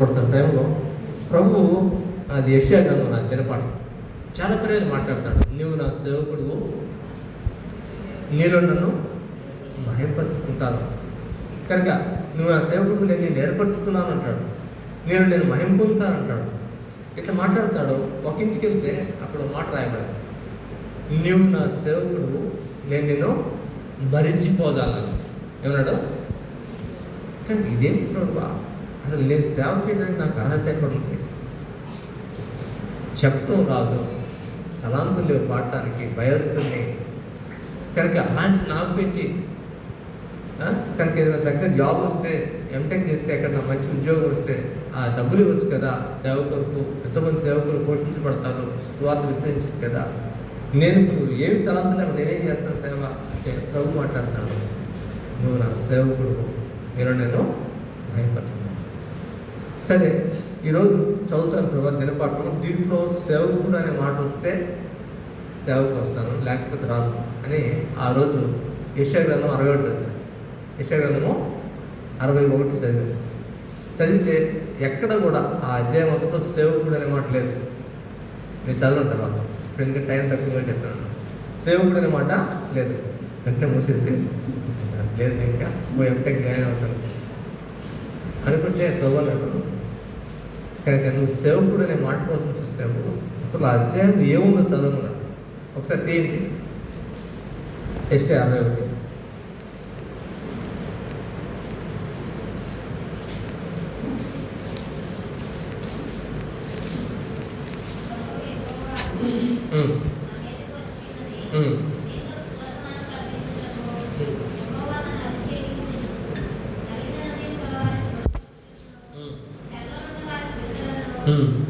పడుతున్న టైంలో ప్రభు అది యష్యా గ్రంథం నాకు చిన్నపాటు చాలా పర్యాలు మాట్లాడతాడు. నువ్వు నా సేవకుడు నీలో నన్ను మహింపరుచుకుంటాను. కనుక నువ్వు నా సేవకుడు నేను నేను ఏర్పరచుకున్నాను అంటాడు. నేను నేను మహింపొందుతాను అంటాడు. ఇట్లా మాట్లాడతాడు. ఒక ఇంటికి వెళ్తే అక్కడ మాట రాయబడదు. నువ్వు నా సేవకుడు నేను నిన్ను మరిచిపోదాలను ఏమన్నాడు? కానీ ఇదేంటి ప్రభు? అసలు నేను సేవ చేయడానికి నాకు అర్హత ఎక్కడుంది చెప్పడం రాదు తలాంతులు లేవు పాడటానికి భయస్తుంది కనుక అలాంటి నాకు పెట్టి కనుక ఏదైనా చక్కగా జాబ్ వస్తే ఎంటెక్ చేస్తే ఎక్కడ మంచి ఉద్యోగం వస్తే ఆ డబ్బులు ఇవ్వచ్చు కదా సేవకులకు ఎంతోమంది సేవకులు పోషించబడతారు స్వార్థ విస్తరించదు కదా. నేను ఇప్పుడు ఏమి తలంతున్నా నేనేం చేస్తాను సేవ? అంటే ప్రభు మాట్లాడుతున్నాడు. నువ్వు నా సేవకుడు నేను నేను భయపరచుకున్నాను. సరే ఈరోజు చదువుతాను ప్రభావ దినపాఠం. దీంట్లో సేవకుడు అనే మాట వస్తే సేవకు వస్తాను లేకపోతే రాను అని ఆ రోజు యశగ్రంథం అరవై ఒకటి చదివాను. యశగ్రంథము అరవై ఒకటి చదివాను. చదివితే ఎక్కడ కూడా ఆ అధ్యాయం అంతతో సేవకుడు అనే మాట లేదు. మీరు చదవడం తర్వాత ఎందుకంటే టైం తక్కువగా చెప్తాను. సేవకుడు అనే మాట లేదు. వెంటనే మూసేసి లేదు ఇంకా పోయి ఎంటెక్ జాయిన్ అవుతాను అనుకుంటే ప్రభావం కనుక నువ్వు సేవకుడు అనే మాట కోసం చూసావు అసలు అధ్యాయం ఏముందో చదవమన్నా ఒకసారి తీయండి. టెస్ట్ అరవై ఒకటి ఉమ్, Hmm.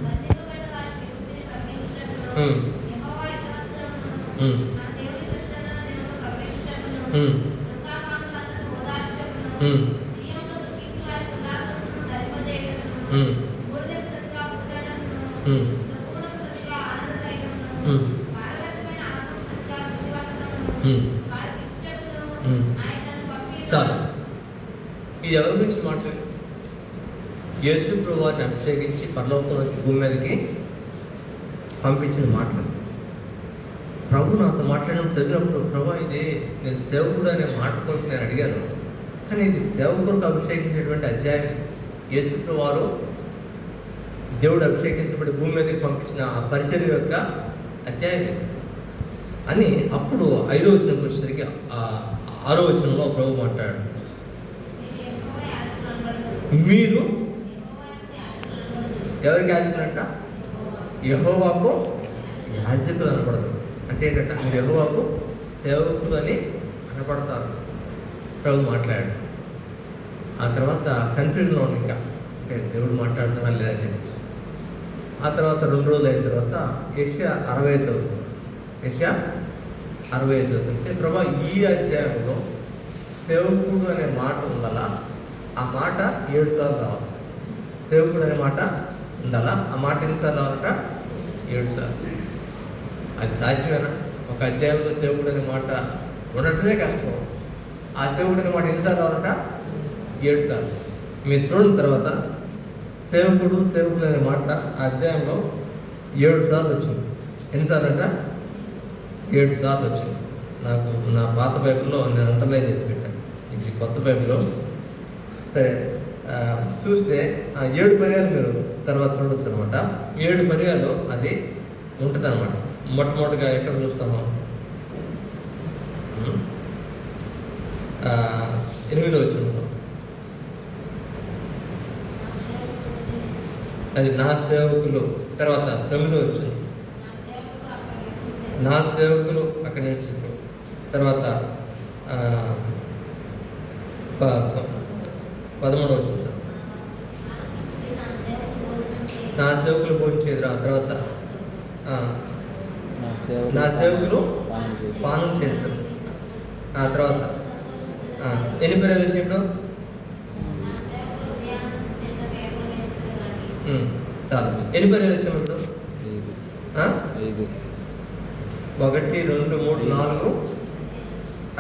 మాటలు ప్రభు నాతో మాట్లాడినప్పుడు చదివినప్పుడు ప్రభా ఇది నేను సేవకుడు అనే మాట కొరకు నేను అడిగాను. కానీ ఇది సేవకులకు అభిషేకించినటువంటి అధ్యాయం. యేసు వారు దేవుడు అభిషేకించబడి భూమి మీదకి పంపించిన ఆ పరిచయం యొక్క అధ్యాయం. అని అప్పుడు ఐదో వచనంకి వచ్చేసరికి ఆ ఆరో వచనంలో ప్రభు మాట్లాడాడు. మీరు ఎవరికి యాజకులంట? యహోవాకు యాజకులు అనపడదు అంటే ఏంటంటే మీరు యహోవాకు సేవకులు అని అనపడతారు ప్రభు మాట్లాడాడు ఆ తర్వాత కన్ఫ్యూజన్లో ఉంది ఇంకా. అంటే దేవుడు మాట్లాడుతున్నా లేదా చెప్పి ఆ తర్వాత రెండు రోజులు అయిన తర్వాత ఏషియా అరవై చదువుతుంది. ఏషియా అరవై చదువుతుంటే ప్రభా ఈ అధ్యాయంలో సేవకుడు అనే మాట ఉండాలా? ఆ మాట ఏడు సార్లు రావాలి. సేవకుడు అనే మాట ఉండాలా? ఆ మాట ఎన్నిసార్లు రావాలట? ఏడు సార్లు. అది సాధ్యమేనా? ఒక అధ్యాయంలో సేవకుడు అనే మాట ఉండటమే కష్టం. ఆ సేవకుడు అనే మాట ఎన్నిసార్లు రావాలట? ఏడు సార్లు మీరు చూడని తర్వాత సేవకుడు సేవకుడు అనే మాట ఆ అధ్యాయంలో ఏడు సార్లు వచ్చింది. ఎన్నిసార్లు అంట ఏడు సార్లు వచ్చింది. నాకు నా పాత బైబిల్లో నేను అండర్లైన్ చేసి పెట్టాను. ఇది కొత్త బైబిల్లో సరే చూస్తే ఆ ఏడు పర్యాలు మీరు తర్వాత చూడొచ్చు అనమాట ఏడు పర్యాలు అది ఉంటుంది అనమాట మొట్టమొదటిగా ఎక్కడ చూస్తామో? ఎనిమిదో వచ్చిన అది నా సేవకులు తర్వాత తొమ్మిదో వచ్చింది నా సేవకులు అక్కడ నేర్చుకో తర్వాత పదమూడవ సార్ నా సేవకులు భోంచేదిరా తర్వాత ఆ, నా సేవకులు పానం చేసి- పానం చేస్తారు ఆ తర్వాత. ఎన్ని పేరు ఇప్పుడు? చాలు. ఎన్ని పేరు ఇప్పుడు? ఐదు. ఒకటి రెండు మూడు నాలుగు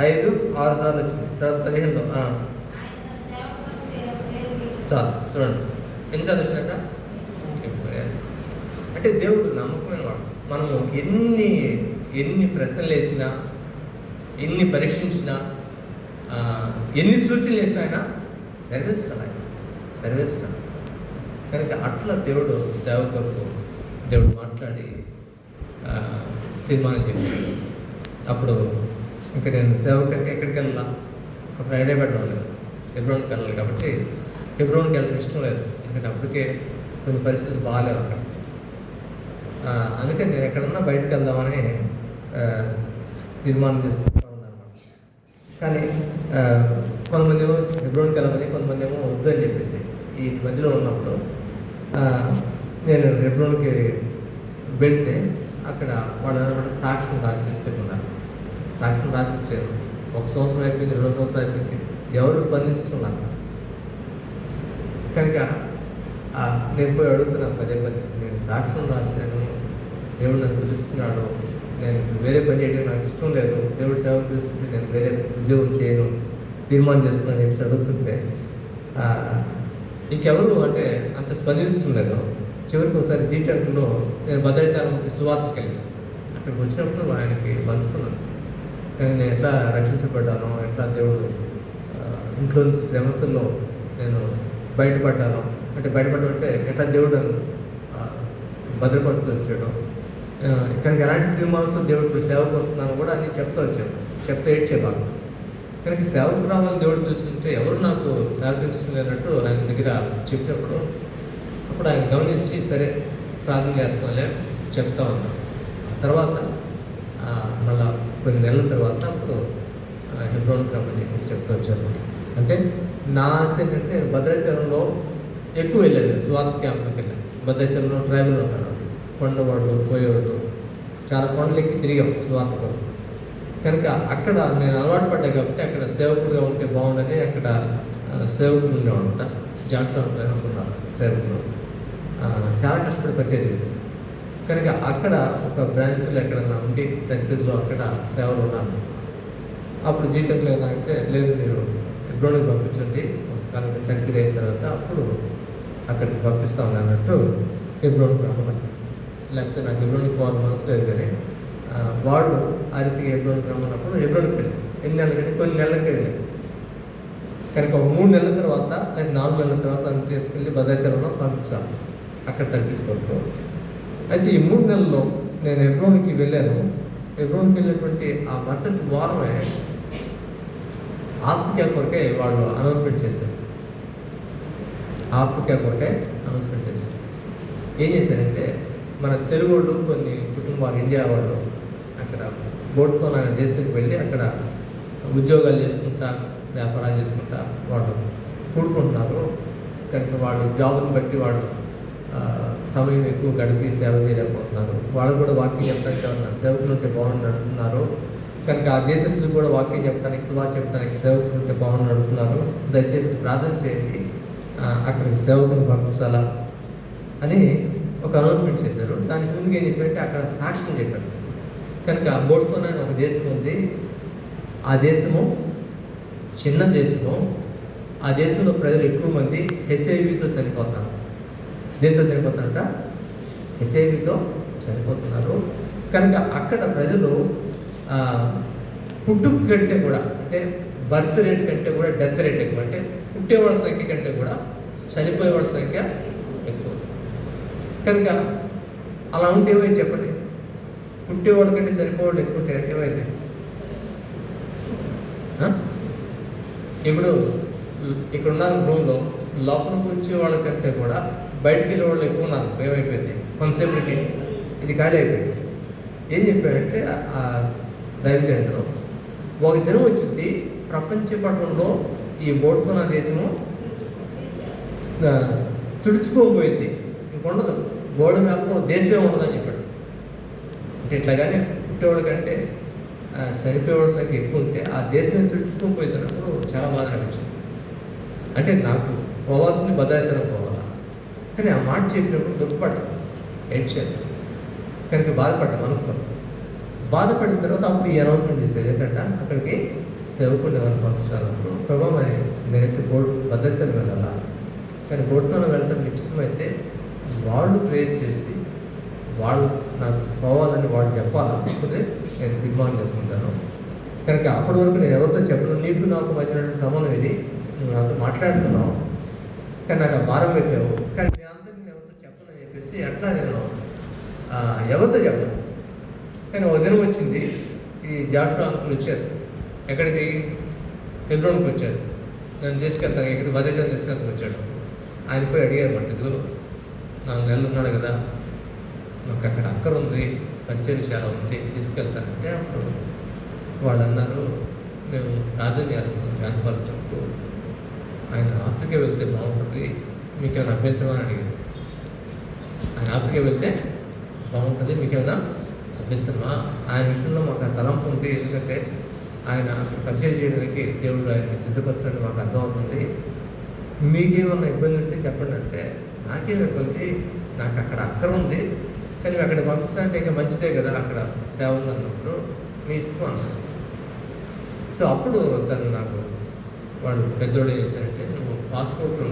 ఐదు ఆరు సార్లు వచ్చింది. తర్వాత పదిహేనులో. ఆ, చాలు. చూడండి. ఎన్నిసార్లు వచ్చినాక అంటే దేవుడు నమ్మకమైన వాడు మనము ఎన్ని ఎన్ని ప్రశ్నలు వేసినా ఎన్ని పరీక్షించినా ఎన్ని సూచనలు వేసినా ఆయన నెరవేరుస్తాడు ఆయన నెరవేరుస్తాడు కనుక అట్లా దేవుడు సేవ దేవుడు మాట్లాడి తీర్మానం చేశాడు అప్పుడు ఇంకా నేను సేవకరికి ఎక్కడికి వెళ్ళాలా? ఒక ఫ్రైడే పెట్టడం లేదు హెబ్రోన్కి వెళ్ళాలి కాబట్టి హెబ్రోన్కి వెళ్ళడం ఇష్టం లేదు. ఎందుకంటే అప్పటికే కొన్ని పరిస్థితులు బాగాలేవు అక్కడ. అందుకే అందుకని నేను ఎక్కడన్నా బయటకు వెళ్దామని తీర్మానం చేసుకుంటా ఉన్నాను. కానీ కొంతమంది ఏమో హెబ్రోన్కి వెళ్ళమని కొంతమంది ఏమో వద్దు అని చెప్పేసి ఈ మధ్యలో ఉన్నప్పుడు నేను హెబ్రోన్కి వెళ్తే అక్కడ వాళ్ళు అనమాట సాక్ష్యం రాసి ఇస్తున్నారు సాక్ష్యం రాసి ఇచ్చారు. ఒక సంవత్సరం అయిపోయింది రెండు సంవత్సరం అయిపోయింది. ఎవరు స్పందిస్తున్నారు? కనుక ఆ, నేను పోయి అడుగుతున్నాను పదే పదే. నేను సాక్ష్యం రాశాను దేవుడు నన్ను పిలుస్తున్నాడు. నేను వేరే పని చేయడం నాకు ఇష్టం లేదు. దేవుడు సేవ పిలుస్తుంటే నేను వేరే ఉద్యోగం చేయను. తీర్మానం చేస్తున్నాను చెప్పి అడుగుతుంటే ఇంకెవరు అంటే అంత స్పందించలేదు చివరికి ఒకసారి జీటంలో నేను భద్రాచలంకి సువార్తకి వెళ్ళాను అక్కడికి వచ్చినప్పుడు ఆయనకి పంచుకున్నాను. కానీ నేను ఎట్లా రక్షించబడ్డాను ఎట్లా దేవుడు ఇంట్లో నుంచి సమస్యల్లో నేను బయటపడ్డాను అంటే బయటపడడం ఎట్లా దేవుడు నన్ను భద్రపరుస్తూ వచ్చాడు ఆ, ఎలాంటి తీర్మానంతో దేవుడు సేవకు వస్తున్నాను కూడా అన్ని చెప్తూ వచ్చాను చెప్తే ఏడ్చేవాడు కానీ సేవకు రావాలని దేవుడు పిలుస్తుంటే ఎవరు నాకు సహకరిస్తున్నట్టు ఆయన దగ్గర చెప్పినప్పుడు అప్పుడు ఆయన గమనించి సరే ప్రార్థన చేస్తానులే చెప్తా ఉన్నాను తర్వాత మళ్ళా కొన్ని నెలల తర్వాత అప్పుడు హెబ్రోన్ రమ్మని చెప్పేసి చెప్తూ వచ్చారు అంటే నా ఆశ ఏంటంటే నేను భద్రాచలంలో ఎక్కువ వెళ్ళాను స్వార్థ క్యాంప్కి వెళ్ళాను. భద్రాచలంలో ట్రైబల్ ఉంటారు కొండవాడు పోయేవాడు. చాలా కొండలు ఎక్కి తిరిగాం స్వార్థ కొరకు కనుక అక్కడ నేను అలవాటు పడ్డా కాబట్టి అక్కడ సేవకుడుగా ఉంటే బాగుండని అక్కడ సేవకులు ఉండేవాడంట జాషువా అనుకున్నాను సేవకులు. చాలా కష్టపడి పరిచయం చేశారు. కనుక అక్కడ ఒక బ్రాంచ్లో ఎక్కడన్నా ఉండి తగ్గిలో అక్కడ సేవలు ఉన్నాను అప్పుడు జీతం అంటే లేదు మీరు ఎబ్రోడ్కి పంపించండి. కొంతకాలం తగ్గిరి అయిన తర్వాత అప్పుడు అక్కడికి పంపిస్తాం అన్నట్టు ఎబ్రోడ్కి రమ్మన్నారు. లేకపోతే నాకు ఎబ్రోడ్కి పోవాలి మనసు లేదు కానీ వాళ్ళు ఆ రీతికి రమ్మన్నప్పుడు ఎబ్రోడ్కి వెళ్ళి ఎన్ని నెలలు కానీ కొన్ని నెలలకి వెళ్ళాను కనుక ఒక మూడు నెలల తర్వాత లేదా నాలుగు నెలల తర్వాత నన్ను తీసుకెళ్ళి భద్రాచలంలో పంపించాను అక్కడ తగ్గించుకుంటూ అయితే ఈ మూడు నెలల్లో నేను ఎబ్రోన్కి వెళ్ళాను. ఎబ్రోన్కి వెళ్ళినటువంటి ఆ మరుసటి వారమే ఆఫ్రికా కొరకే వాళ్ళు అనౌన్స్మెంట్ చేశారు. ఆఫ్రికా కొరకే అనౌన్స్మెంట్ చేశారు. ఏం చేశారంటే మన తెలుగు వాళ్ళు కొన్ని కుటుంబాలు ఇండియా వాళ్ళు అక్కడ బోట్స్వానా అనే దేశానికి వెళ్ళి అక్కడ ఉద్యోగాలు చేసుకుంటా వ్యాపారాలు చేసుకుంటా వాళ్ళు కూడుకుంటున్నారు. కనుక వాళ్ళు జాబుని బట్టి వాళ్ళు సమయం ఎక్కువ గడిపి సేవ చేయలేకపోతున్నారు. వాళ్ళు కూడా వాకింగ్ చెప్పడానికి ఏమన్నా సేవకులు ఉంటే బాగుండి అడుగుతున్నారు కనుక ఆ దేశస్తులు కూడా వాకింగ్ చెప్పడానికి సువార్ చెప్పడానికి సేవకులు ఉంటే బాగుండి అడుగుతున్నారు దయచేసి ప్రార్థన చేయండి. అక్కడికి సేవకులు పంపించాలా అని ఒక అనౌన్స్మెంట్ చేశారు. దానికి ముందుగా ఏం చెప్పారంటే అక్కడ సాక్ష్యం చెప్పారు. కనుక బోట్స్వానా అని ఒక దేశం ఉంది. ఆ దేశము చిన్న దేశము. ఆ దేశంలో ప్రజలు ఎక్కువ మంది హెచ్ఐవితో చనిపోతారు. దేంతో చనిపోతారంట? హెచ్ఐవితో చనిపోతున్నారు. కనుక అక్కడ ప్రజలు ఆ, పుట్టుక కంటే కూడా అంటే బర్త్ రేట్ కంటే కూడా డెత్ రేట్ ఎక్కువ అంటే పుట్టేవాళ్ళ సంఖ్య కంటే కూడా చనిపోయేవాళ్ళ సంఖ్య కనుక అలా ఉంటే ఏమైంది చెప్పండి? పుట్టేవాళ్ళ కంటే చనిపోవాళ్ళు ఎక్కువ ఉంటే ఏమైంది ఇప్పుడు ఇక్కడ ఉన్న రూమ్లో. లోపలికి వచ్చే వాళ్ళకంటే కూడా బయటికి వెళ్ళే వాళ్ళు ఎక్కువ ఉన్నారు. ఏమైపోయింది? కొంతసేపటికి. ఇది ఖాళీ అయిపోయింది. ఏం చెప్పాడంటే ఆ దైవజనుడు ఒక దినం వచ్చింది. ప్రపంచ పట్టణంలో ఈ బోట్స్మన్ దేశము ఆ, తుడుచుకోబోయింది. ఇంకొండదు. గోడ మ్యాప్లో దేశమే ఉండదని చెప్పాడు. అంటే ఇట్లాగానే పుట్టేవాడు కంటే చనిపోయేవాడి సంఖ్య ఎక్కువ ఉంటే ఆ దేశమే తుడుచుకోపోతున్నప్పుడు చాలా బాధ అనిపించింది. అంటే నాకు పోవాల్సింది భద్రాచలం పోవాలా? కానీ ఆ మాట చెప్పినప్పుడు దుఃఖపడ్డ ఏడ్చాను. కనుక బాధపడ్డ మనసులో. బాధపడిన తర్వాత అప్పుడు ఈ అనౌన్స్మెంట్ చేసేది ఏంటంటే అక్కడికి సేవకుండా ఎవరు పంపించాలన్నప్పుడు ప్రభావం నేనైతే బోర్డు భద్రాచలం వెళ్ళాలా? కానీ బోట్స్వానా వెళ్ళటం నిశ్చితమైతే వాళ్ళు ప్రేర్ చేసి వాళ్ళు నాకు పోవాలని వాళ్ళు చెప్పాలా? అప్పుడే నేను తీర్మానం చేసుకుంటాను. కనుక అప్పటి వరకు నేను ఎవరితో చెప్పను? నీకు నాకు మధ్యనటువంటి సంబంధం ఇది. నువ్వు నాతో మాట్లాడుతున్నావు. కానీ నాకు ఆ భారం పెట్టావు. కానీ నేను అందరికీ నేను ఎవరితో చెప్పనని చెప్పేసి ఎట్లా నేను ఎవరితో చెప్పను? కానీ ఒక దినం వచ్చింది. ఈ జాషువా అంకుల్ వచ్చారు. ఎక్కడికి? హెబ్రోన్కి వచ్చారు. నన్ను తీసుకెళ్తాను. ఎక్కడికి మదేశం తీసుకెళ్తాను వచ్చాడు. ఆయన పోయి అడిగారు మాట. ఇదిగో నాలుగు నెలలు ఉన్నాడు కదా. నాకు అక్కడ అక్కర ఉంది పరిచయశాల ఉంది తీసుకెళ్తానంటే అప్పుడు వాళ్ళు అన్నారు మేము ప్రార్థన చేస్తున్నాం జానపద చుట్టూ ఆయన ఆఫ్రికా వెళ్తే బాగుంటుంది మీకేమైనా అభ్యంతరం అని అడిగారు. ఆయన ఆఫ్రికా వెళ్తే బాగుంటుంది మీకేమైనా అభ్యంతరమా? ఆయన విషయంలో మాకు తలంపు ఉంది ఎందుకంటే ఆయన పరిచయం చేయడానికి దేవుడు ఆయన సిద్ధపరచడానికి మాకు అర్థమవుతుంది. మీకేమన్నా ఇబ్బంది ఉంటే చెప్పండి అంటే నాకేం కొద్ది నాకు అక్కడ అక్కడ ఉంది. కానీ అక్కడ పంపిస్తానంటే ఇంకా మంచిదే కదా అక్కడ సేవలు అన్నప్పుడు మీ ఇష్టం అన్నాడు సో అప్పుడు తను నాకు వాడు పెద్దోడు చేశారంటే నువ్వు పాస్పోర్ట్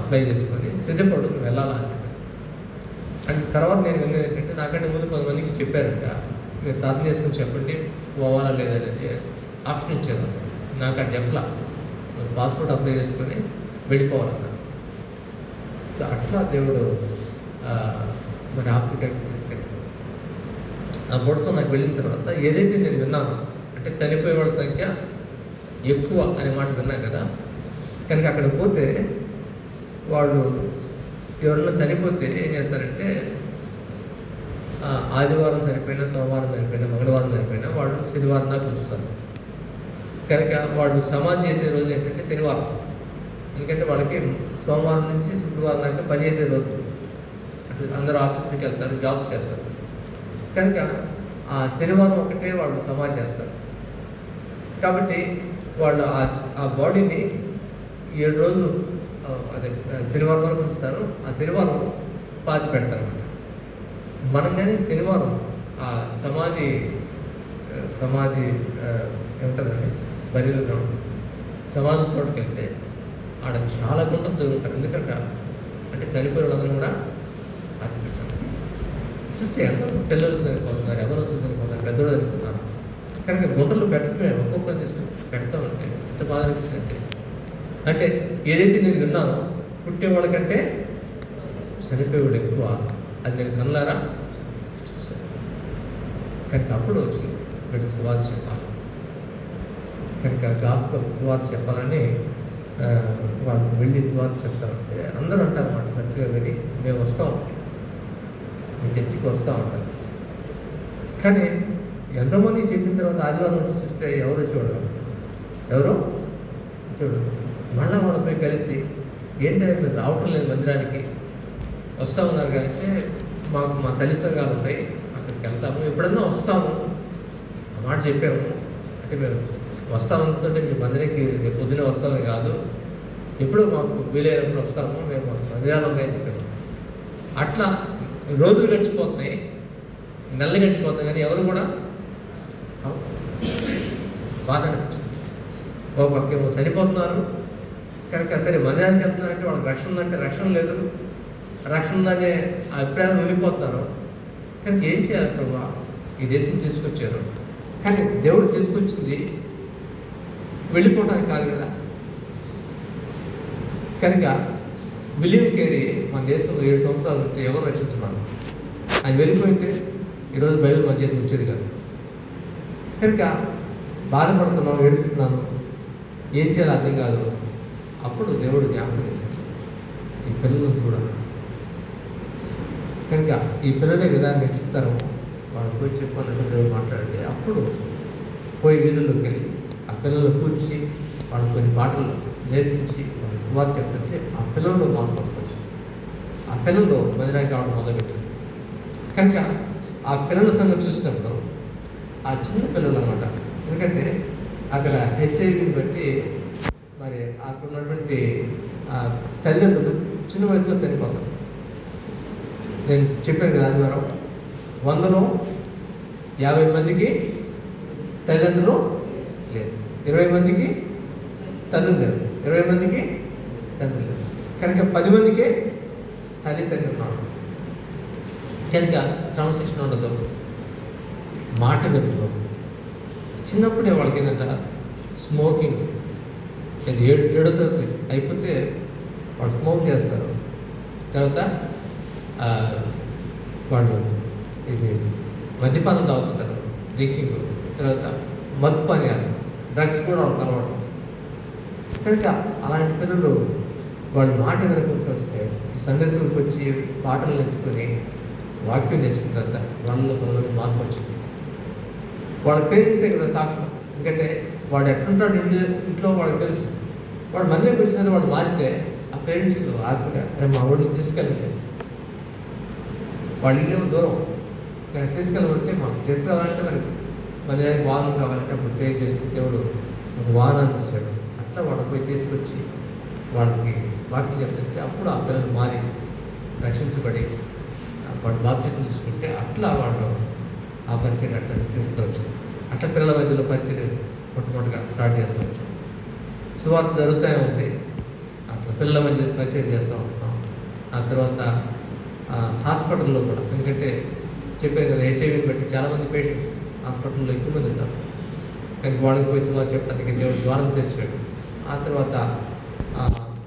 అప్లై చేసుకొని సిద్ధపడు నువ్వు వెళ్ళాలా అని అండ్ తర్వాత నేను విన్నది ఏంటంటే నాకంటే ముందు కొంతమందికి చెప్పారంట మీరు ప్రార్థన చేసుకుని చెప్పండి పోవాలా లేదా అనేది ఆప్షన్ ఇచ్చారు. నాకు అది చెప్పలా. పాస్పోర్ట్ అప్లై చేసుకొని వెళ్ళిపోవాలన్నాడు. సో అట్లా దేవుడు మరి ఆఫ్రికాకి తీసుకెళ్ళి ఆ బొడస నాకు వెళ్ళిన తర్వాత ఏదైతే నేను విన్నాను అంటే చనిపోయే వాళ్ళ సంఖ్య ఎక్కువ అనే మాట విన్నా కదా కనుక అక్కడ పోతే వాళ్ళు ఎవరన్నా చనిపోతే ఏం చేస్తారంటే ఆదివారం చనిపోయినా సోమవారం చనిపోయినా మంగళవారం చనిపోయినా వాళ్ళు శనివారం దాకా ఉంచుతారు. కనుక వాళ్ళు సమాధి చేసే రోజు ఏంటంటే శనివారం. ఎందుకంటే వాళ్ళకి సోమవారం నుంచి శుక్రవారం దాకా పనిచేసే రోజు అటు అందరూ ఆఫీస్కి వెళ్తారు జాబ్ చేస్తారు. కనుక ఆ శనివారం ఒకటే వాళ్ళు సమాధి చేస్తారు. కాబట్టి వాళ్ళు ఆ ఆ బాడీని ఏడు రోజులు అదే శనివారం వరకు ఉంచుతారు. ఆ శనివారం పాతి పెడతారు అన్నమాట. మనం కానీ శనివారం ఆ సమాధి సమాధి ఆ, ఏముంటుందండి బరిలో సమాధి తోటకి వెళ్తే ఆడ చాలా గుంటలు దొరుకుతారు ఎందుకంటే అంటే చనిపోయిన వాళ్ళందరూ కూడా పాతి చూస్తే ఎంతో పిల్లలు చనిపోతున్నారు ఎవరు చనిపోతున్నారు పెద్దలు చనిపోతున్నారు. కనుక గుంటలు పెట్టడమే ఒక్కొక్కరు తీసుకుని పెడతా ఉంటే ఎంత బాధ అనిపిస్తుందంటే అంటే ఏదైతే నేను విన్నానో పుట్టేవాళ్ళకంటే చనిపోయేవాడు ఎక్కువ. అది నేను కన్నారా కనుక అప్పుడు వచ్చి వీళ్ళకి సువార్త చెప్పాలి. కనుక గాస్పల్ సువార్త చెప్పాలని వాళ్ళు వెళ్ళి సువార్త చెప్తారంటే అందరూ అంటారు అన్నమాట చక్కగా వెళ్ళి మేము వస్తాం. మీ చర్చికి వస్తూ ఉంటాం కానీ ఎంతమంది చెప్పిన తర్వాత ఆదివారం వచ్చి చూస్తే ఎవరు చూడరు. ఎవరు? చూడరు. మళ్ళీ వాళ్ళు పోయి కలిసి ఏంటంటే మీరు రావటం లేదు మందిరానికి? వస్తూ ఉన్నారు అంటే మాకు మా తల్లి సంఘాలు ఉంటాయి. అక్కడికి వెళ్తాము. ఎప్పుడన్నా వస్తాము. ఆ మాట చెప్పాము. అంటే మేము వస్తాం అనుకుంటుంటే మీ మందిరికి రేపు పొద్దునే వస్తామని కాదు ఎప్పుడో మాకు వీలైనప్పుడు వస్తాము మేము మాకు చెప్పాము. అట్లా రోజులు గడిచిపోతున్నాయి నెలలు గడిచిపోతున్నాయి కానీ ఎవరు కూడా బాధ అనిపించింది. ఓ పక్క ఏమో చనిపోతున్నారు కనుక సరే మందిరానికి వెళ్తున్నారంటే వాళ్ళకి రక్షణ ఉందంటే రక్షణ లేదు. రక్షణ ఉందనే అభిప్రాయాలు వెళ్ళిపోతున్నారు కనుక ఏం చేయాలి ప్రభా? ఈ దేశం తీసుకొచ్చారు. కానీ దేవుడు తీసుకొచ్చింది వెళ్ళిపోవడానికి కాదు కదా. కనుక విలియం కేరీ మన దేశంలో ఏడు సంవత్సరాలు ఉంటే ఎవరు రక్షించున్నారు ఆయన వెళ్ళిపోయింటే ఈరోజు బయలు మన చేతికి వచ్చేది కాదు. కనుక బాధపడుతున్నాను ఏడుస్తున్నాను ఏం చేయాలో అర్థం కాదు. అప్పుడు దేవుడు జ్ఞాపకం చేశాడు. ఈ పిల్లలను చూడాలి. కనుక ఈ పిల్లలే కదా నెక్స్ట్ తరం? వాళ్ళు పోయి చెప్పాలంటే దేవుడు మాట్లాడండి. అప్పుడు పోయి వీధుల్లోకి వెళ్ళి ఆ పిల్లలు కూర్చి వాళ్ళు కొన్ని పాటలు నేర్పించి వాళ్ళకి సుమారు చెప్పితే ఆ పిల్లల్లో మార్పు వస్తుంది. ఆ పిల్లల్లో మందిరానికి రావడం మొదలుపెట్టింది. కనుక ఆ పిల్లల సంగతి చూసినప్పుడు ఆ చిన్న పిల్లలు అనమాట ఎందుకంటే అక్కడ హెచ్ఐవిని బట్టి మరి అక్కడ ఉన్నటువంటి ఆ తల్లిదండ్రులు చిన్న వయసులో చనిపోతారు. నేను చెప్పాను కదా ఆదివారం వందలో యాభై మందికి తల్లిదండ్రులు లేదు. ఇరవై మందికి తల్లు లేదు ఇరవై మందికి తండ్రి లేదు కనుక పది మందికే తల్లిదండ్రులు ఉన్నారు. కనుక క్రమశిక్షణ ఉండదు. మాట వినదు. చిన్నప్పుడే వాళ్ళకి ఏంటంట స్మోకింగ్ అది ఏడు ఏడుతో అయిపోతే వాళ్ళు స్మోక్ చేస్తారు. తర్వాత వాళ్ళు ఇది మద్యపానం తాగుతుంటారు. డ్రింకింగ్. తర్వాత మత్తు పానీయాలు డ్రగ్స్ కూడా వాళ్ళకి అలవాటు. కనుక అలాంటి పిల్లలు వాళ్ళు మాట వినకుండా వస్తే ఈ సందర్శనకు వచ్చి పాటలు నేర్చుకొని వాక్యం నేర్చుకున్న తర్వాత వాళ్ళలో కొంతమంది మార్పు వచ్చింది. వాళ్ళ పేరెంట్సే కదా సాక్ష్యం. ఎందుకంటే వాడు ఎట్లుంటాడు ఇంట్లో ఇంట్లో వాళ్ళకి తెలుసు. వాడు మందికి కూర్చున్నది వాడు మారితే ఆ పేరెంట్స్ ఆశగా మా వాడిని తీసుకెళ్ళలేదు వాళ్ళ ఇల్లు దూరం. కానీ తీసుకెళ్ళమంటే మాకు తీసుకురావాలంటే మరి వాహనం కావాలంటే అప్పుడు పే చేస్తే దేవుడు ఒక వాహనాన్ని ఇచ్చాడు అట్లా వాళ్ళు పోయి తీసుకొచ్చి వాళ్ళకి వాక్యం చెప్తే అప్పుడు ఆ పిల్లలు మారి రక్షించబడి వాడు బాప్తిజం తీసుకుంటే అట్లా వాళ్ళు ఆ పరిచయం అట్లా విస్తరిస్తవచ్చు అట్లా పిల్లల మధ్యలో పరిచయం మొట్టమొదటిగా స్టార్ట్ చేసుకోవచ్చు సువార్త జరుగుతూనే ఉంది. అట్లా పిల్లల మధ్య పరిచయం చేస్తూ ఉంటున్నాం ఆ తర్వాత హాస్పిటల్లో కూడా ఎందుకంటే చెప్పాను కదా హెచ్ఐవిని బట్టి చాలామంది పేషెంట్స్ హాస్పిటల్లో ఎక్కువ మంది ఉన్నారు. కానీ గోడకు పోయి సుమారు చెప్పడానికి దేవుడు ద్వారం తెచ్చాడు ఆ తర్వాత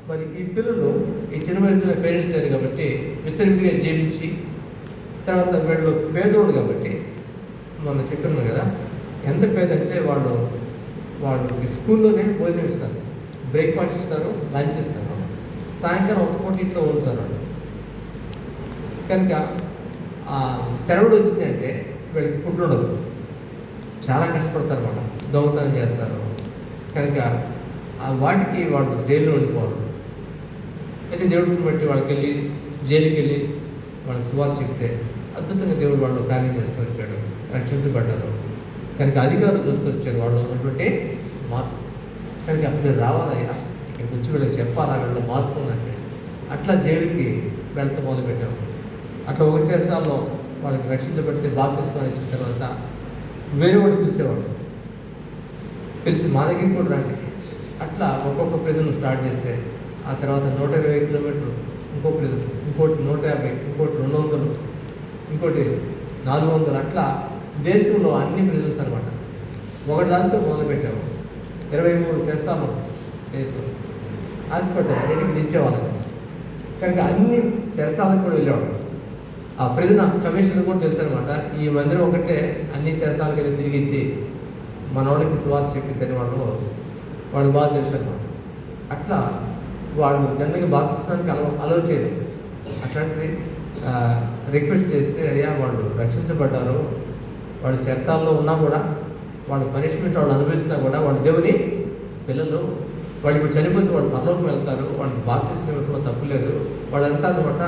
మరి ఈ పిల్లలు ఈ చిన్న వయసులో పేరెంట్స్ లేరు కాబట్టి విచ్చలవిడిగా జీవించి తర్వాత వీళ్ళు పేదోడు కాబట్టి మొన్న చెప్తున్నాను కదా ఎంత పేదంటే వాళ్ళు వాళ్ళు స్కూల్లోనే భోజనం ఇస్తారు. బ్రేక్ఫాస్ట్ ఇస్తారు లంచ్ ఇస్తారు. సాయంకాలం ఒక పూట ఇంట్లో ఉంటారు. కనుక ఆ స్థిరవుడు వచ్చిందంటే వీళ్ళకి ఫుడ్ ఉండదు. చాలా కష్టపడతారు మనం. దొంగతనం చేస్తారు. కనుక వాటికి వాళ్ళు జైల్లో ఉండిపోవడం అయితే దేవుడిని బట్టి వాళ్ళకి వెళ్ళి జైలుకి వెళ్ళి వాళ్ళకి సువార్త చెప్తే అద్భుతంగా దేవుడు వాళ్ళు కార్యం చేస్తూ వచ్చాడు. రక్షించబడ్డారు కనుక అధికారులు చూస్తూ వచ్చారు వాళ్ళు ఉన్నటువంటి మార్పు. కనుక అప్పుడు రావాలయ్యా ఇక్కడికి వచ్చి వీళ్ళకి చెప్పాలా? వీళ్ళు మార్పు ఉందంటే. అట్లా జైలుకి వెళ్తా మొదలుపెట్టాం అట్లా ఒక వాళ్ళకి రక్షించబడితే బాప్తిస్మాన్ని ఇచ్చిన తర్వాత వేరే వాడు పిలిచేవాడు పిలిచి మా దగ్గరికి కూడా రండి. అట్లా ఒక్కొక్క ప్రజలు స్టార్ట్ చేస్తే ఆ తర్వాత నూట ఇరవై కిలోమీటర్లు ఇంకో ప్రజలు ఇంకోటి నూట యాభై ఇంకోటి రెండు వందలు ఇంకోటి నాలుగు వందలు అట్లా దేశంలో అన్ని ప్రజలు అనమాట ఒకటి దాంతో మొదలుపెట్టాము ఇరవై మూడు చేస్తాము చేసుకో హాస్పిటల్ అన్నిటికీ తెచ్చేవాళ్ళం కనుక అన్ని చేస్తామని కూడా వెళ్ళేవాడు ఆ ప్రజల కమిషన్ కూడా తెలుసు అనమాట ఈ మందిరం ఒకటే అన్ని చేస్తాలకు వెళ్ళి తిరిగింది మన వాళ్ళకి సువార్త చెప్పిద్దని వాళ్ళు వాళ్ళు బాగా తెలుసు అనమాట అట్లా వాళ్ళు జనరల్గా బాధిస్తానికి అలవ అలౌ చేయలేదు. అట్లాంటిది రిక్వెస్ట్ చేస్తే అయ్యా వాళ్ళు రక్షించబడ్డారు. వాళ్ళు చేస్తాల్లో ఉన్నా కూడా వాళ్ళు పనిష్మెంట్ వాళ్ళు అనుభవిస్తున్నా కూడా వాళ్ళ దేవుని పిల్లలు వాళ్ళు ఇప్పుడు చనిపోతే వాళ్ళు పరలోకి వెళ్తారు. వాళ్ళు బాప్తిస్తున్నట్లో తప్పులేదు. వాళ్ళు అంటారు అనమాట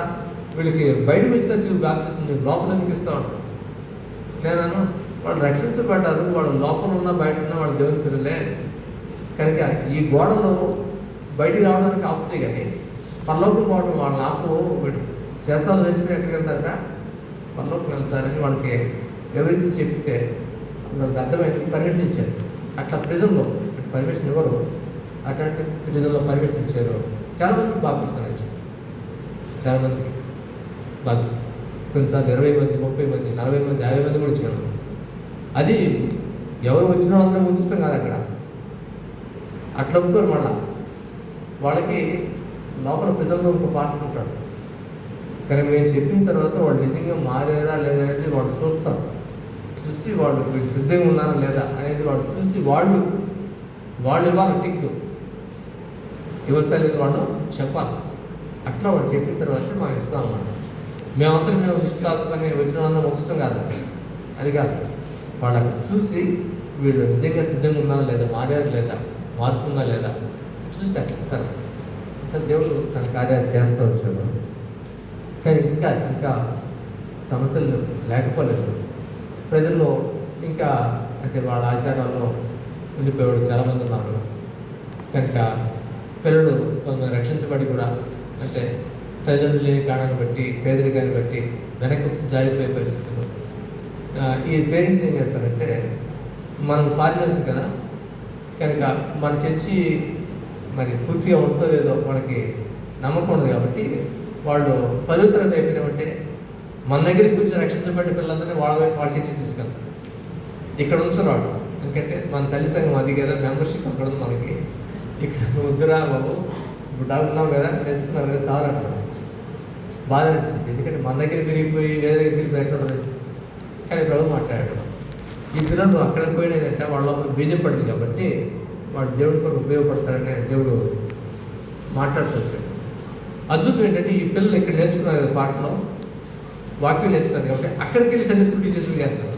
వీళ్ళకి బయటకు వచ్చిన బాప్తిస్తుంది లోపల ఎందుకు ఇస్తా ఉంటారు నేను వాళ్ళు రక్షించబడ్డారు వాళ్ళు లోపల ఉన్న బయట ఉన్న వాళ్ళు దేవుని పిల్లలే. కనుక ఈ గోడలు బయటికి రావడానికి ఆపుతాయి కానీ పరలోకం పోవడం వాళ్ళ ఆపు చేస్తాలు నేర్చుకుని ఎక్కడికి వెళ్తారట? పరలోకం వెళ్తారని వాళ్ళకి వివరించి చెప్తే వాళ్ళకి అర్థమైంది పర్మిషన్ అట్లా ప్రజల్లో పర్మిషన్ ఇవ్వరు. అట్లాంటి ప్రజల్లో పర్మిషన్ ఇచ్చారు చాలా మందికి బాపిస్తున్నారు చాలామందికి. చాలా కొన్నిసార్లు ఇరవై మంది ముప్పై మంది నలభై మంది యాభై మంది కూడా ఇచ్చారు అది ఎవరు వచ్చినా అందరం ఉంచుతాం కాదు అక్కడ. అట్లా ఉంటారు మళ్ళా. వాళ్ళకి లోపల ప్రజల్లో ఇంకో పాస్టర్ ఉంటాడు. కానీ మేము చెప్పిన తర్వాత వాళ్ళు నిజంగా మారారా లేదా అనేది వాళ్ళు చూస్తారు. చూసి వాళ్ళు వీళ్ళు సిద్ధంగా ఉన్నారా లేదా అనేది వాళ్ళు చూసి వాళ్ళు వాళ్ళు ఇవ్వాలి టిక్ ఇవ్వచ్చా లేదు వాళ్ళు చెప్పాలి. అట్లా వాళ్ళు చెప్పిన తర్వాత మనం ఇస్తాం అన్నమాట మేమంతా మేము లిస్ట్ రాసుకొని వచ్చిన వాళ్ళని ఉంచుతాం కాదు. అది కాదు. వాళ్ళని చూసి వీళ్ళు నిజంగా సిద్ధంగా ఉన్నారా లేదా మారారు లేదా మారుతుందా లేదా చూసి అట్లా ఇస్తారు అంత దేవుడు తన కార్యాలు చేస్తూ వచ్చాడు. కానీ ఇంకా ఇంకా సమస్యలు లేకపోలేదు. ప్రజల్లో ఇంకా అంటే వాళ్ళ ఆచారాల్లో ఉండిపోయాడు చాలామంది ఉన్నారు. కనుక పిల్లలు కొంత రక్షించబడి కూడా అంటే తల్లిదండ్రులు లేని కారణాన్ని బట్టి పేదరికాన్ని బట్టి వెనక్కి జారిపోయే పరిస్థితులు ఈ పేరెంట్స్ ఏం చేస్తారంటే మనం ఫారినర్స్ కదా కనుక మన చర్చి మరి పూర్తిగా ఉంటుందో లేదో మనకి నమ్మకం ఉండదు కాబట్టి వాళ్ళు పదో తరగతి అయిపోయినామంటే మన దగ్గర కూర్చొని రక్షించబడిన పిల్లలందరినీ వాళ్ళ వైపు వాళ్ళ చర్చి తీసుకెళ్తాం ఇక్కడ ఉంచరు వాళ్ళు ఎందుకంటే మన తల్లి సంఘం అది కదా మెంబర్షిప్ అక్కడ ఉంది మనకి. ఇక్కడ వద్దురా బాబు. ఇప్పుడు డాక్టర్ కదా నేర్చుకున్నాం కదా సార్ అంటారు. బాధ అనిపించింది. ఎందుకంటే మన దగ్గర పెరిగిపోయి వేరే దగ్గర పెరిగిపోయి ఎక్కడ కానీ ప్రభు మాట్లాడాడు ఈ పిల్లలు నువ్వు అక్కడికి పోయినాయంటే వాళ్ళ బీజం పడింది కాబట్టి వాడు దేవుడి కొరకు ఉపయోగపడతారని దేవుడు మాట్లాడుతూ అద్భుతం ఏంటంటే ఈ పిల్లలు ఇక్కడ నేర్చుకున్నారు పాటలో వాక్యం నేర్చుకున్నారు కాబట్టి అక్కడికి వెళ్ళి సండే స్కూల్ టీచర్స్ చేస్తారు